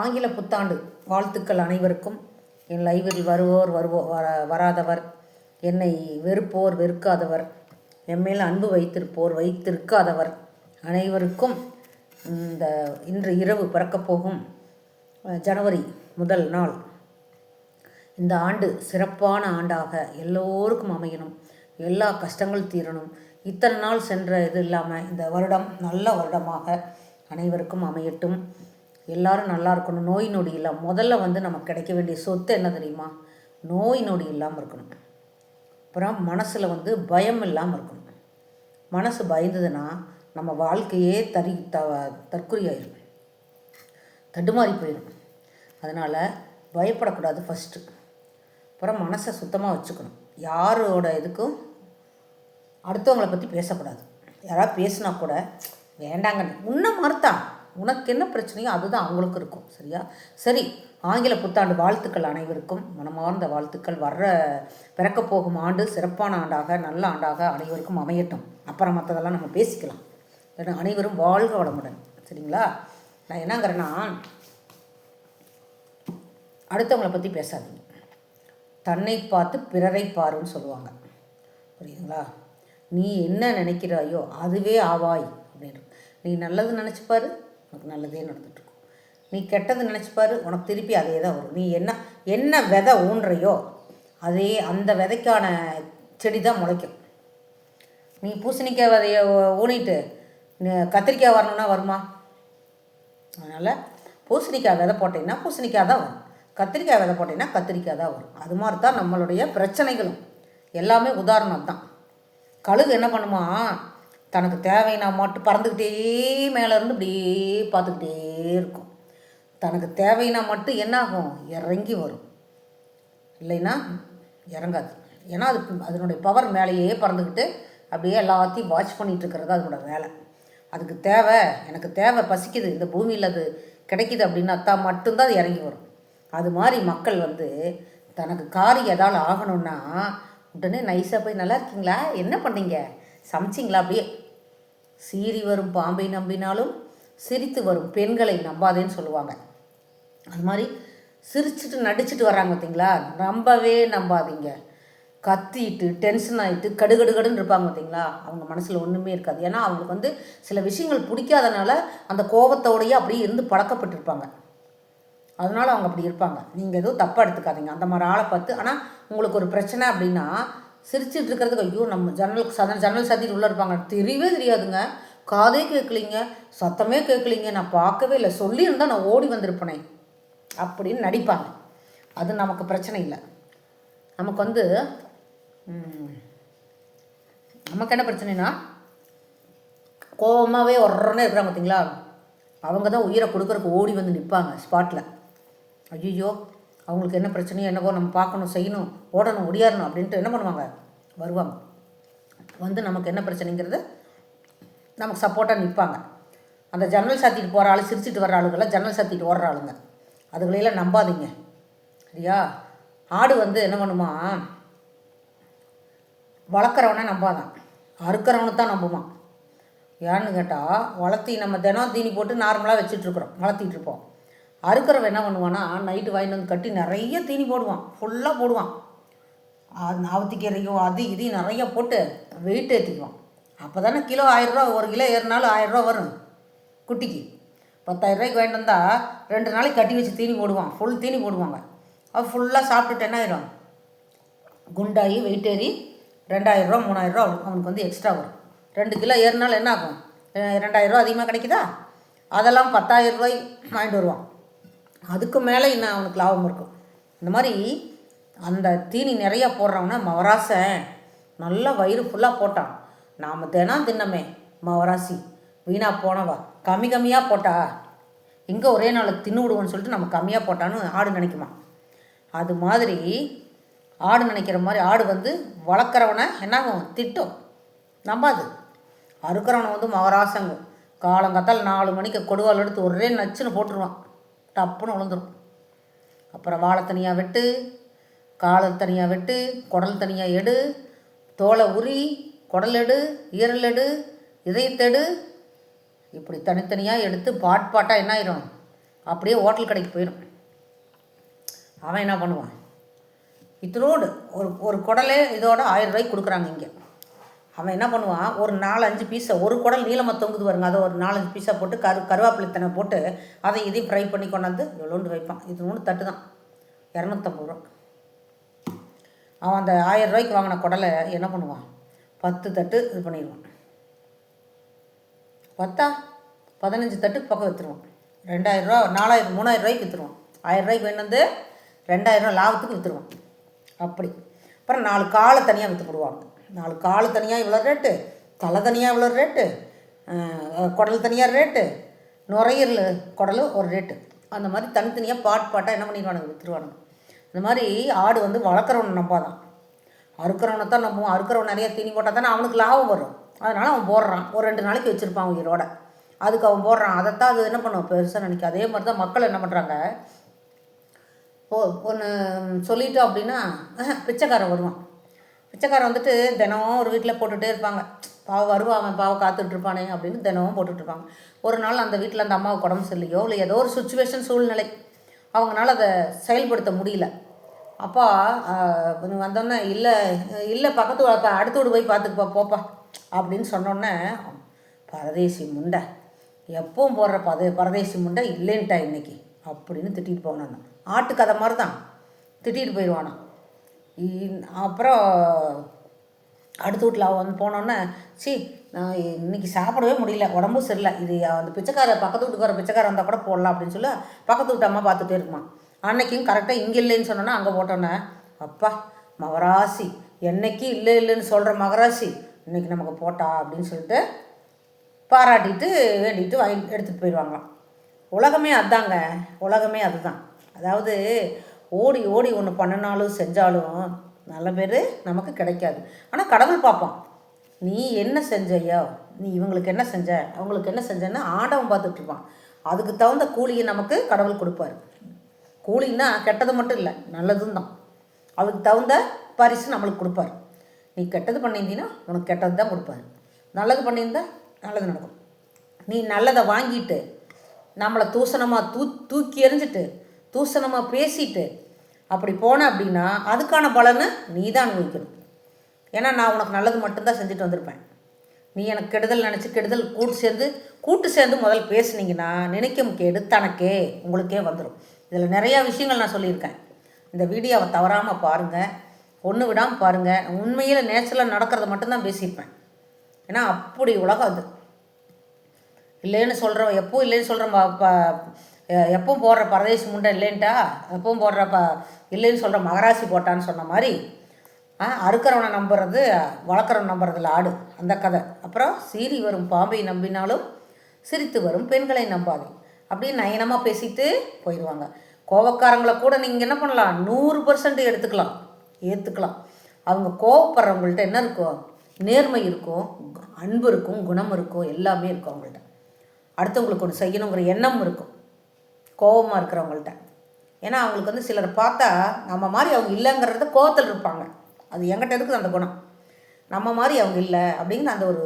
ஆங்கில புத்தாண்டு. வாழ்த்துக்கள் அனைவருக்கும். என் லைவில் வருவோர் வருவோ வர வராதவர். என்னை வெறுப்போர் வெறுக்காதவர். என்மேல் அன்பு வைத்திருப்போர் வைத்திருக்காதவர். அனைவருக்கும் இந்த இன்று இரவு பிறக்கப் போகும் ஜனவரி முதல் நாள். இந்த ஆண்டு சிறப்பான ஆண்டாக எல்லோருக்கும் அமையணும். எல்லா கஷ்டங்கள் தீரணும். இத்தனை நாள் சென்ற இது இல்லாமல் இந்த வருடம் நல்ல வருடமாக அனைவருக்கும் அமையட்டும். எல்லாரும் நல்லா இருக்கணும். நோய் நொடி இல்லாமல் முதல்ல வந்து நமக்கு கிடைக்க வேண்டிய சொத்து என்ன தெரியுமா? நோய் நொடி இல்லாமல் இருக்கணும். அப்புறம் மனசில் வந்து பயம் இல்லாமல் இருக்கணும். மனசு பயந்ததுன்னா நம்ம வாழ்க்கையே தறி த தற்குறியாயிரும் தடுமாறி போயிடும் அதனால் பயப்படக்கூடாது ஃபஸ்ட்டு அப்புறம் மனசை சுத்தமாக வச்சுக்கணும். யாரோட இதுக்கும் அடுத்தவங்களை பற்றி பேசக்கூடாது. யாராவது பேசினா கூட வேண்டாங்க உன்னை மறுத்தான் உனக்கு என்ன பிரச்சனையோ அதுதான் அவங்களுக்கு இருக்கும் சரியா? சரி ஆங்கில புத்தாண்டு வாழ்த்துக்கள் அனைவருக்கும். மனமார்ந்த வாழ்த்துக்கள். வர்ற பிறக்க போகும் ஆண்டு சிறப்பான ஆண்டாக நல்ல ஆண்டாக அனைவருக்கும் அமையட்டும். அப்புறம் மற்றதெல்லாம் நம்ம பேசிக்கலாம். ஏன்னா அனைவரும் வாழ்க வளமுடன். சரிங்களா? நான் என்னங்கிறேன்னா அடுத்தவங்கள பற்றி பேசாதீங்க. தன்னை பார்த்து பிறரை பாருன்னு சொல்லுவாங்க. புரியுதுங்களா? நீ என்ன நினைக்கிறாயோ அதுவே ஆவாய் அப்படின்னு. நீ நல்லது நினச்சிப்பாரு உனக்கு நல்லதே நடந்துட்டுருக்கும் நீ கெட்டது நினச்சிப்பாரு உனக்கு திருப்பி அதே தான் வரும். நீ என்ன என்ன விதை ஊன்றையோ அதே அந்த விதைக்கான செடி தான் முளைக்கும். நீ பூசணிக்காய் விதையை ஊனிட்டு கத்திரிக்காய் வரணும்னா வருமா? அதனால் பூசணிக்காய் விதை போட்டீங்கன்னா பூசணிக்காய் தான் வரும். கத்திரிக்காய் விதை போட்டீங்கன்னா கத்திரிக்காய் தான் வரும். அது மாதிரி தான் நம்மளுடைய பிரச்சனைகளும். எல்லாமே உதாரணம் தான். கழுகு என்ன பண்ணுமா? தனக்கு தேவைன்னா மட்டும் பறந்துக்கிட்டே மேலே இருந்து இப்படியே பார்த்துக்கிட்டே இருக்கும். தனக்கு தேவைன்னா மட்டும் என்னாகும்? இறங்கி வரும். இல்லைன்னா இறங்காது. ஏன்னா அது அதனுடைய பவர் மேலேயே பறந்துக்கிட்டு அப்படியே எல்லாத்தையும் வாட்ச் பண்ணிகிட்டு இருக்கிறது அதனோட வேலை. அதுக்கு தேவை எனக்கு தேவை பசிக்குது இந்த பூமியில் அது கிடைக்குது அப்படின்னா தான் மட்டும்தான் அது இறங்கி வரும். அது மாதிரி மக்கள் வந்து தனக்கு காரியம் ஏதாவது ஆகணும்னா உடனே நைஸாக போய் நல்லா இருக்கீங்களா? என்ன பண்ணீங்க? சமைச்சிங்களா அப்படியே? சீறி வரும் பாம்பை நம்பினாலும் சிரித்து வரும் பெண்களை நம்பாதேன்னு சொல்லுவாங்க. அது மாதிரி சிரிச்சிட்டு நடிச்சிட்டு வர்றாங்க பார்த்தீங்களா? நம்பவே நம்பாதீங்க. கத்திட்டு டென்ஷன் ஆகிட்டு கடுகடுகடுன்னு இருப்பாங்க பார்த்தீங்களா? அவங்க மனசில் ஒன்றுமே இருக்காது. ஏன்னா அவங்களுக்கு வந்து சில விஷயங்கள் பிடிக்காதனால அந்த கோபத்தோடையே அப்படியே இருந்து பழக்கப்பட்டிருப்பாங்க. அதனால அவங்க அப்படி இருப்பாங்க. நீங்கள் எதுவும் தப்பாக எடுத்துக்காதீங்க. அந்த மாதிரி ஆளை பார்த்து ஆனால் உங்களுக்கு ஒரு பிரச்சனை அப்படின்னா சிரிச்சிட்டு இருக்கிறதுக்கு ஐயோ நம்ம ஜன்னலுக்கு சதன் ஜன்னல் சத்திட்டு உள்ளே இருப்பாங்க. தெரியவே தெரியாதுங்க. காதே கேட்கலிங்க. சத்தமே கேட்கலிங்க. நான் பார்க்கவே இல்லை. சொல்லியிருந்தால் நான் ஓடி வந்திருப்பேனே. அப்படின்னு நடிப்பாங்க. அது நமக்கு பிரச்சனை இல்லை. நமக்கு வந்து நமக்கு என்ன பிரச்சனைனா கோபமாகவே உடனே இருக்கிறாங்க பார்த்தீங்களா அவங்க தான் உயிரை கொடுக்குறக்கு ஓடி வந்து நிற்பாங்க ஸ்பாட்டில் ஐயோ அவங்களுக்கு என்ன பிரச்சனையோ என்னவோ நம்ம பார்க்கணும் செய்யணும் ஓடணும் ஒடியாரணும் அப்படின்ட்டு என்ன பண்ணுவாங்க? வருவாங்க. வந்து நமக்கு என்ன பிரச்சனைங்கிறது நமக்கு சப்போர்ட்டாக நிற்பாங்க அந்த ஜன்னல் சாத்திட்டு போகிற ஆள் சிரிச்சிட்டு வர்ற ஆளுங்கெல்லாம் ஜன்னல் சாத்திட்டு ஓடுற ஆளுங்க. அதுகளையெல்லாம் நம்பாதீங்க. சரியா? ஆடு வந்து என்ன பண்ணுமா? வளர்க்குறவனை நம்பாதான். அறுக்கிறவனை தான் நம்புவான். ஏன்னு கேட்டால் வளர்த்தி நம்ம தினம் தீனி போட்டு நார்மலாக வச்சுட்ருக்குறோம் வளர்த்திட்டு இருப்போம். அறுக்கிறவன் என்ன பண்ணுவான்னா நைட்டு வாங்கிட்டு வந்து கட்டி நிறைய தீனி போடுவான். ஃபுல்லாக போடுவான். அது நாவத்திக்கீரையும் அது இதையும் நிறைய போட்டு வெயிட் ஏற்றிக்குவான் அப்போ தானே கிலோ ஆயிரரூவா ஒரு கிலோ ஏறினாலும் ஆயிரரூவா வரும் குட்டிக்கு. பத்தாயிரரூவாய்க்கு வாங்கிட்டு வந்தால் ரெண்டு நாளைக்கு கட்டி வச்சு தீனி போடுவான். ஃபுல் தீனி போடுவாங்க. அது ஃபுல்லாக சாப்பிட்டுட்டு என்ன ஆயிரும் குண்டாகி வெயிட் ஏறி ரெண்டாயிரரூவா மூணாயிரரூவா அவனுக்கு அவனுக்கு வந்து எக்ஸ்ட்ரா வரும். ரெண்டு கிலோ ஏறினாலும் என்ன ஆகும்? ரெண்டாயிரரூவா அதிகமாக கிடைக்குதா? அதெல்லாம் பத்தாயிரம் ரூபாய் வாங்கிட்டு வருவான். அதுக்கு மேலே இன்னும் அவனுக்கு லாபம் இருக்கும். இந்த மாதிரி அந்த தீனி நிறையா போடுறவன மவராசன் நல்லா வயிறு ஃபுல்லாக போட்டான். நாம் தினம் தின்னமே மவராசி வீணாக போனவா? கம்மி கம்மியாக போட்டா? இங்கே ஒரே நாளுக்கு தின்னு விடுவோன்னு சொல்லிட்டு நம்ம கம்மியாக போட்டான்னு ஆடு நினைக்குமா? அது மாதிரி ஆடு நினைக்கிற மாதிரி ஆடு வந்து வளர்க்குறவனை என்னாகும்? திட்டும். நம்பாது. அறுக்கிறவனை வந்து மகராசங்க காலங்காத்தால் நாலு மணிக்கு கொடுவால் எடுத்து ஒரே நச்சுன்னு போட்டுருவான். டப்புன்னு விழுந்துடும் அப்புறம் வாழை தனியாக வெட்டு காலை தனியாக வெட்டு குடல் தனியாக எடு தோலை உரி குடல் எடு ஈரல் எடு இதயத்தெடு இப்படி தனித்தனியாக எடுத்து பாட் பாட்டாக என்ன ஆயிரும்? அப்படியே ஹோட்டல் கடைக்கு போயிடும் அவன் என்ன பண்ணுவான்? இத்தனோடு ஒரு ஒரு குடலே இதோட ஆயிரம் ரூபாய்க்கு கொடுக்குறாங்க இங்கே. அவன் என்ன பண்ணுவான்? ஒரு நாலு அஞ்சு பீஸை ஒரு குடல் நீளமாக தொங்குது பாருங்க. அதை ஒரு நாலஞ்சு பீஸாக போட்டு கரு கருவேப்பிலைத்தனை போட்டு அதை இதையும் ஃப்ரை பண்ணி கொண்டாந்து எவ்வளோண்டு வைப்பான். இது ஒன்று தட்டு தான் இரநூத்தம்பது ரூபா. அவன் அந்த ஆயிரம் ரூபாய்க்கு வாங்கின குடலை என்ன பண்ணுவான்? பத்து தட்டு இது பண்ணிடுவான். பத்தா? பதினஞ்சு தட்டுக்கு பக்கம் விற்றுருவான் ரெண்டாயிரம் ரூபா நாலாயிரம் மூணாயிரம் ரூபாய்க்கு விற்றுருவான் ஆயிரம் ரூபாய்க்கு வேணும் வந்து ரெண்டாயிரம் ரூபா லாபத்துக்கு விற்றுருவான் அப்படி. அப்புறம் நாலு காலை தனியாக விற்று போடுவாங்க. நாலு கால் தனியாக இவ்வளோ ரேட்டு தலை தனியாக இவ்வளோ ரேட்டு குடல் தனியாக ரேட்டு நுரையீரல் குடல் ஒரு ரேட்டு. அந்த மாதிரி தனித்தனியாக பாட் பாட்டாக என்ன பண்ணிடுவானுங்க விற்றுருவானுங்க இந்த மாதிரி ஆடு வந்து வளர்க்குறவனை நம்பாதான். அறுக்கிறவனை தான் நம்புவோம் அறுக்கிறவன் நிறைய தீனி போட்டால் தானே அவனுக்கு லாபம் வரும். அதனால் அவன் போடுறான். ஒரு ரெண்டு நாளைக்கு வச்சுருப்பான் உயிரோட. அதுக்கு அவன் போடுறான். அதைத்தான் அது என்ன பண்ணுவான் பெருசாக நினைக்க அதே மாதிரி தான் மக்கள் என்ன பண்ணுறாங்க ஓ ஒன்று சொல்லிட்டோம் அப்படின்னா பிச்சைக்காரன் வருவான். பிச்சைக்காரன் வந்துட்டு தினமும் ஒரு வீட்டில் போட்டுகிட்டே இருப்பாங்க. பாவம் வருவா அவன் பாவம் காத்துட்ருப்பானே அப்படின்னு தினமும் போட்டுட்ருப்பாங்க ஒரு நாள் அந்த வீட்டில் அந்த அம்மாவுக்கு உடம்பு சரியில்லையோ இல்லை ஏதோ ஒரு சுச்சுவேஷன் சூழ்நிலை. அவங்களால அதை செயல்படுத்த முடியல. அப்பா கொஞ்சம் வந்தோடனே இல்லை இல்லை பக்கத்து வீ- அப்ப அடுத்த வீடு போய் பார்த்துக்குப்பா போப்பா அப்படின்னு சொன்னோன்னே பரதேசி முண்டை எப்பவும் போடுற பத பரதேசி முண்டை இல்லைன்ட்டா இன்னைக்கு அப்படின்னு திட்டிகிட்டு போனான். ஆட்டு கதை மாதிரி தான் திட்டிகிட்டு போயிடுவானா அப்புறம் அடுத்த வீட்டில் அவன் வந்து போனோன்னே சி நான் இன்றைக்கி சாப்பிடவே முடியல உடம்பு சரியில்லை இது அந்த பிச்சைக்கார பக்கத்து வீட்டுக்கார பிச்சைக்கார வந்தால் கூட போடலாம் அப்படின்னு சொல்லி பக்கத்து வீட்டு அம்மா பார்த்துட்டே இருக்குமா. அன்னைக்கும் கரெக்டாக இங்கே இல்லைன்னு சொன்னோன்னா அங்கே போட்டோன்னே அப்பா மகராசி என்னைக்கு இல்லை இல்லைன்னு சொல்கிற மகராசி இன்னைக்கு நமக்கு போட்டா அப்படின்னு சொல்லிட்டு பாராட்டிட்டு வேண்டிட்டு வாங்கி எடுத்துகிட்டு போயிடுவாங்களாம் உலகமே அதாங்க உலகமே அதுதான். அதாவது ஓடி ஓடி ஒன்று பண்ணினாலும் செஞ்சாலும் நல்ல பேர் நமக்கு கிடைக்காது. ஆனால் கடவுள் பார்ப்பான். நீ என்ன செஞ்சையோ நீ இவங்களுக்கு என்ன செஞ்ச? அவங்களுக்கு என்ன செஞ்சேன்னு ஆண்டவன் பார்த்துட்ருப்பான் அதுக்கு தகுந்த கூலியை நமக்கு கடவுள் கொடுப்பாரு. கூலின்னா கெட்டது மட்டும் இல்லை நல்லதும் தான். அதுக்கு தகுந்த பரிசு நம்மளுக்கு கொடுப்பாரு. நீ கெட்டது பண்ணியிருந்தீங்கன்னா உனக்கு கெட்டது தான் கொடுப்பாரு. நல்லது பண்ணியிருந்தா நல்லது நடக்கும். நீ நல்லதை வாங்கிட்டு நம்மளை தூசணமாக தூ தூக்கி எறிஞ்சிட்டு தூசணமாக பேசிட்டு அப்படி போன அப்படின்னா அதுக்கான பலனை நீ தான் அனுபவிக்கணும். ஏன்னா நான் உனக்கு நல்லது மட்டும்தான் செஞ்சுட்டு வந்திருப்பேன். நீ எனக்கு கெடுதல் நினச்சி கெடுதல் கூட்டு சேர்ந்து கூட்டு சேர்ந்து முதல் பேசுனீங்கன்னா நினைக்கும் கேடு தனக்கே உங்களுக்கே வந்துடும் இதில் நிறையா விஷயங்கள் நான் சொல்லியிருக்கேன். இந்த வீடியோவை தவறாமல் பாருங்கள் ஒன்று விடாமல் பாருங்கள் உண்மையில் நேச்சுரலாக நடக்கிறத மட்டும்தான் பேசியிருப்பேன். ஏன்னா அப்படி உலகம் அது. இல்லைன்னு சொல்கிறோம் எப்போ இல்லைன்னு சொல்கிறோம் எப்பவும் போடுற பரதேசி முண்டை இல்லைன்ட்டா எப்பவும் போடுற ப இல்லைன்னு சொல்கிற மகராசி போட்டான்னு சொன்ன மாதிரி அறுக்கிறவனை நம்புறது வளர்க்குறவன் நம்புறதுல ஆடு அந்த கதை. அப்புறம் சீறி வரும் பாம்பை நம்பினாலும் சிரித்து வரும் பெண்களை நம்பாதே அப்படின்னு நயனமாக பேசிட்டு போயிடுவாங்க. கோவக்காரங்களை கூட நீங்கள் என்ன பண்ணலாம்? நூறு பர்சன்ட் எடுத்துக்கலாம் ஏற்றுக்கலாம் அவங்க கோவப்படுறவங்கள்ட்ட என்ன இருக்கும் நேர்மை இருக்கும் அன்பு இருக்கும் குணம் இருக்கும் எல்லாமே இருக்கும் அவங்கள்ட்ட. அடுத்தவங்களுக்கு ஒன்று செய்யணுங்கிற எண்ணம் இருக்கும். கோபமாக இருக்கிறவங்கள்ட்ட. ஏன்னா அவங்களுக்கு வந்து சிலர் பார்த்தா நம்ம மாதிரி அவங்க இல்லைங்கிறத கோவத்தில் இருப்பாங்க. அது என்கிட்ட இருக்குது அந்த குணம். நம்ம மாதிரி அவங்க இல்லை அப்படிங்கிற அந்த ஒரு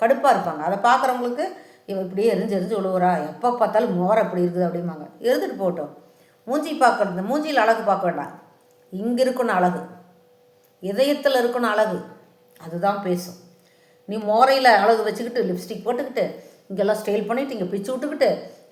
கடுப்பாக இருப்பாங்க. அதை பார்க்குறவங்களுக்கு இவன் இப்படியே எரிஞ்சு எரிஞ்சு விழுவுறா எப்போ பார்த்தாலும் மோரம் இப்படி இருக்குது அப்படிம்பாங்க. இருந்துட்டு போட்டோம் மூஞ்சி பார்க்கறது மூஞ்சியில் அழகு பார்க்க வேண்டாம். இங்கே இருக்கணும் அழகு. இதயத்தில் இருக்கணும் அழகு. அதுதான் பேசும். நீ மோரையில் அழகு வச்சுக்கிட்டு லிப்ஸ்டிக் போட்டுக்கிட்டு இங்கெல்லாம் ஸ்டைல் பண்ணிவிட்டு இங்கே பிச்சு விட்டுக்கிட்டு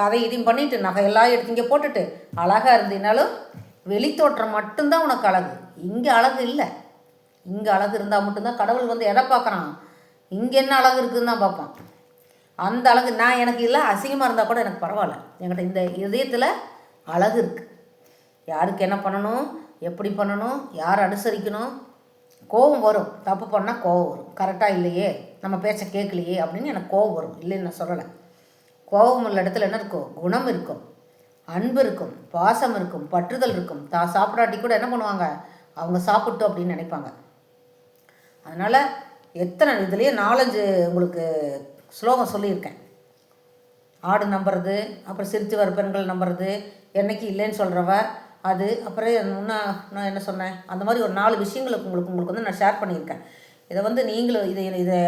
அதை இதையும் பண்ணிவிட்டு நகையெல்லாம் எடுத்து இங்கே போட்டுட்டு அழகாக இருந்தீனாலும் வெளித்தோற்றம் மட்டும்தான் உனக்கு அழகு. இங்கே அழகு இல்லை. இங்கே அழகு இருந்தால் மட்டும்தான் கடவுள் வந்து எதை பார்க்குறான்? இங்கே என்ன அழகு இருக்குதுன்னு தான் பார்ப்பான். அந்த அழகு நான் எனக்கு இல்லை அசிங்கமாக இருந்தால் கூட எனக்கு பரவாயில்ல. என்கிட்ட இந்த இதயத்தில் அழகு இருக்குது யாருக்கு என்ன பண்ணணும்? எப்படி பண்ணணும்? யார் அனுசரிக்கணும்? கோபம் வரும். தப்பு பண்ணால் கோபம் வரும். கரெக்டாக இல்லையே. நம்ம பேச்சை கேட்கலையே அப்படின்னு எனக்கு கோபம் வரும். இல்லைன்னு நான் சொல்லலை. கோபம் உள்ள இடத்துல என்ன இருக்கும்? குணம் இருக்கும். அன்பு இருக்கும். பாசம் இருக்கும். பற்றுதல் இருக்கும். தான் சாப்பிடாட்டி கூட என்ன பண்ணுவாங்க? அவங்க சாப்பிட்டோம் அப்படின்னு நினைப்பாங்க. அதனால் எத்தனை இதுலேயே நாலஞ்சு உங்களுக்கு ஸ்லோகம் சொல்லியிருக்கேன். ஆடு நம்புறது அப்புறம் சிரித்து வர பெண்கள் நம்புறது என்னைக்கு இல்லைன்னு சொல்கிறவ அது அப்புறம் இன்னும் நான் என்ன சொன்னேன்? அந்த மாதிரி ஒரு நாலு விஷயங்களுக்கு உங்களுக்கு உங்களுக்கு வந்து நான் ஷேர் பண்ணியிருக்கேன். இதை வந்து நீங்களும் இதை இதை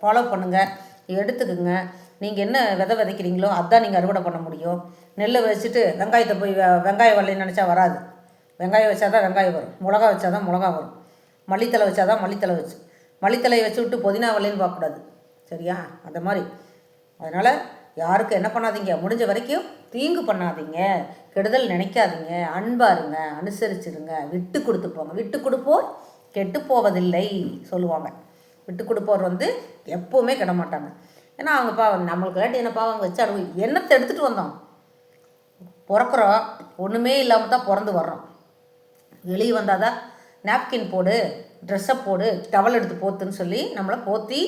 ஃபாலோ பண்ணுங்கள் எடுத்துக்குங்க. நீங்கள் என்ன விதை விதைக்கிறீங்களோ அதான் நீங்கள் அறுவடை பண்ண முடியும். நெல்லை வச்சுட்டு வெங்காயத்தை போய் வெங்காயம் வரலன்னு நினச்சா வராது. வெங்காயம் வச்சா தான் வெங்காயம் வரும். மிளகா வச்சா தான் மிளகா வரும். மல்லித்தலை வச்சா தான் மல்லித்தலை வச்சு மல்லித்தலையை வச்சு விட்டு புதினா வரலன்னு பார்க்கக்கூடாது. சரியா? அந்த மாதிரி. அதனால் யாருக்கும் என்ன பண்ணாதீங்க. முடிஞ்ச வரைக்கும் தீங்கு பண்ணாதீங்க. கெடுதல் நினைக்காதீங்க. அன்பா இருங்க. அனுசரிச்சிருங்க. விட்டு கொடுத்து போங்க. விட்டு கொடுப்போர் கெட்டு போவதில்லை சொல்லுவாங்க. விட்டு கொடுப்போர் வந்து எப்போவுமே கெட மாட்டாங்க ஏன்னா அவங்க பாவம் நம்மளுக்கு இல்லாட்டி என்ன பாவம் வச்சு அனுபவி என்னத்தை எடுத்துகிட்டு வந்தோம்? பிறக்கிறோம். ஒன்றுமே இல்லாமல் தான் பிறந்து வர்றோம். வெளியே வந்தால் தான் நாப்கின் போடு ட்ரெஸ்ஸை போடு டவல் எடுத்து போத்துன்னு சொல்லி நம்மளை போத்தி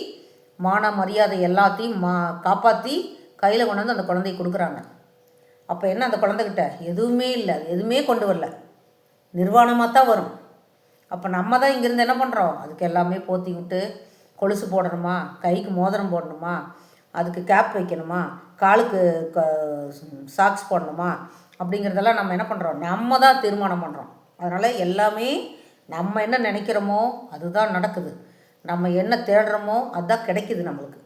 மான மரியாதை எல்லாத்தையும் மா காப்பாற்றி கையில் கொண்டு வந்து அந்த குழந்தைக்கு கொடுக்குறாங்க. அப்போ என்ன அந்த குழந்தைகிட்ட? எதுவுமே இல்லை. அது எதுவுமே கொண்டு வரல. நிர்வாணமாக தான் வரும். அப்போ நம்ம தான் இங்கேருந்து என்ன பண்ணுறோம் அதுக்கு எல்லாமே போற்றி விட்டு கொலுசு போடணுமா? கைக்கு மோதிரம் போடணுமா? அதுக்கு கேப் வைக்கணுமா? காலுக்கு க சாக்ஸ் போடணுமா? அப்படிங்கிறதெல்லாம் நம்ம என்ன பண்ணுறோம் நம்ம தான் தீர்மானம் பண்ணுறோம் அதனால் எல்லாமே நம்ம என்ன நினைக்கிறோமோ அதுதான் நடக்குது. நம்ம என்ன தேடுறோமோ அதுதான் கிடைக்குது நம்மளுக்கு.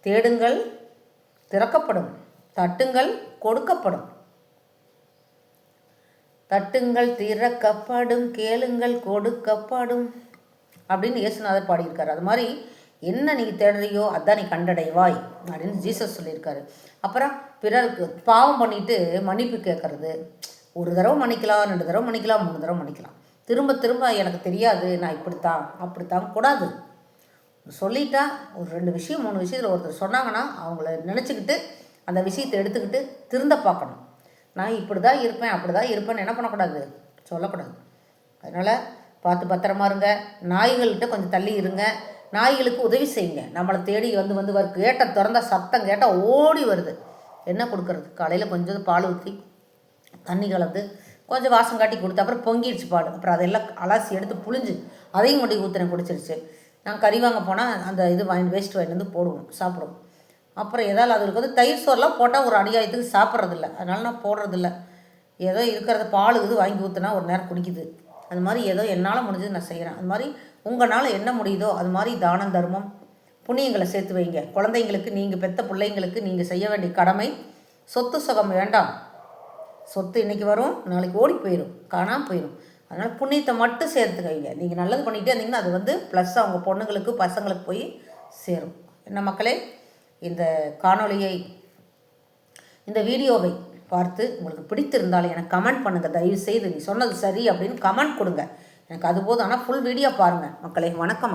தேடுங்கள் திறக்கப்படும். தட்டுங்கள் கொடுக்கப்படும். தட்டுங்கள் திறக்கப்படும். கேளுங்கள் கொடுக்கப்படும். அப்படின்னு இயேசுநாதர் பாடியிருக்காரு. அது மாதிரி என்ன நீ தேடுறியோ அதான் நீ கண்டடைவாய் அப்படின்னு ஜீசஸ் சொல்லியிருக்காரு. அப்புறம் பிறருக்கு பாவம் பண்ணிட்டு மன்னிப்பு கேட்கறது. ஒரு தடவை மன்னிக்கலாம் ரெண்டு தடவை மன்னிக்கலாம் மூணு தடவை மன்னிக்கலாம். திரும்ப திரும்ப எனக்கு தெரியாது நான் இப்படித்தான் அப்படித்தான் கூடாது. சொல்லிட்டா ஒரு ரெண்டு விஷயம் மூணு விஷயத்தில் ஒருத்தர் சொன்னாங்கன்னா அவங்கள நினச்சிக்கிட்டு அந்த விஷயத்தை எடுத்துக்கிட்டு திருந்த பார்க்கணும். நான் இப்படி தான் இருப்பேன் அப்படி தான் இருப்பேன்னு என்ன பண்ணக்கூடாது? சொல்லக்கூடாது. அதனால் பார்த்து பத்திரமா இருங்க. நாய்கள்கிட்ட கொஞ்சம் தள்ளி இருங்க. நாய்களுக்கு உதவி செய்யுங்க. நம்மளை தேடி வந்து வந்து வரும் கேட்டால் திறந்தா சத்தம் கேட்டால் ஓடி வருது. என்ன கொடுக்கறது? காலையில் கொஞ்சம் பால் ஊற்றி தண்ணி கலந்து கொஞ்சம் வாசம் காட்டி கொடுத்து அப்புறம் பொங்கிடுச்சு பால். அப்புறம் அதெல்லாம் அலாசி எடுத்து புழிஞ்சு அதையும் கொண்டு ஊற்றுன குடிச்சிருச்சு. நான் கறி வாங்க போனால் அந்த இது வாங்கி வேஸ்ட் வாங்கிட்டு வந்து போடுவோம் சாப்பிடுவோம். அப்புறம் ஏதாவது அதுக்கு வந்து தயிர் சோறுலாம் போட்டால் ஒரு அடியாயத்துக்கு சாப்பிட்றதில்ல. அதனால நான் போடுறதில்ல. ஏதோ இருக்கிறத பால் இது வாங்கி ஊற்றுனா ஒரு நேரம் குடிக்குது. அது மாதிரி ஏதோ என்னால் முடிஞ்சது நான் செய்கிறேன் அது மாதிரி உங்களால் என்ன முடியுதோ அது மாதிரி தானம் தர்மம் புண்ணியங்களை சேர்த்து வைங்க. குழந்தைங்களுக்கு நீங்கள் பெத்த பிள்ளைங்களுக்கு நீங்கள் செய்ய வேண்டிய கடமை சொத்து சுகம் வேண்டாம். சொத்து இன்றைக்கி வரும் நாளைக்கு ஓடி போயிடும் காணாமல் போயிடும் அதனால் புண்ணியத்தை மட்டும் சேர்த்து வைங்க நீங்கள் நல்லது பண்ணிகிட்டே இருந்தீங்கன்னா அது வந்து ப்ளஸ் அவங்க பொண்ணுங்களுக்கு பசங்களுக்கு போய் சேரும். என்ன மக்களே இந்த காணொளியை இந்த வீடியோவை பார்த்து உங்களுக்கு பிடித்திருந்தாலும் எனக்கு கமெண்ட் பண்ணுங்கள் தயவு செய்து நீ சொன்னது சரி அப்படின்னு கமெண்ட் கொடுங்க. எனக்கு அது போதும். ஆனால் ஃபுல் வீடியோ பாருங்கள் மக்களை வணக்கம்.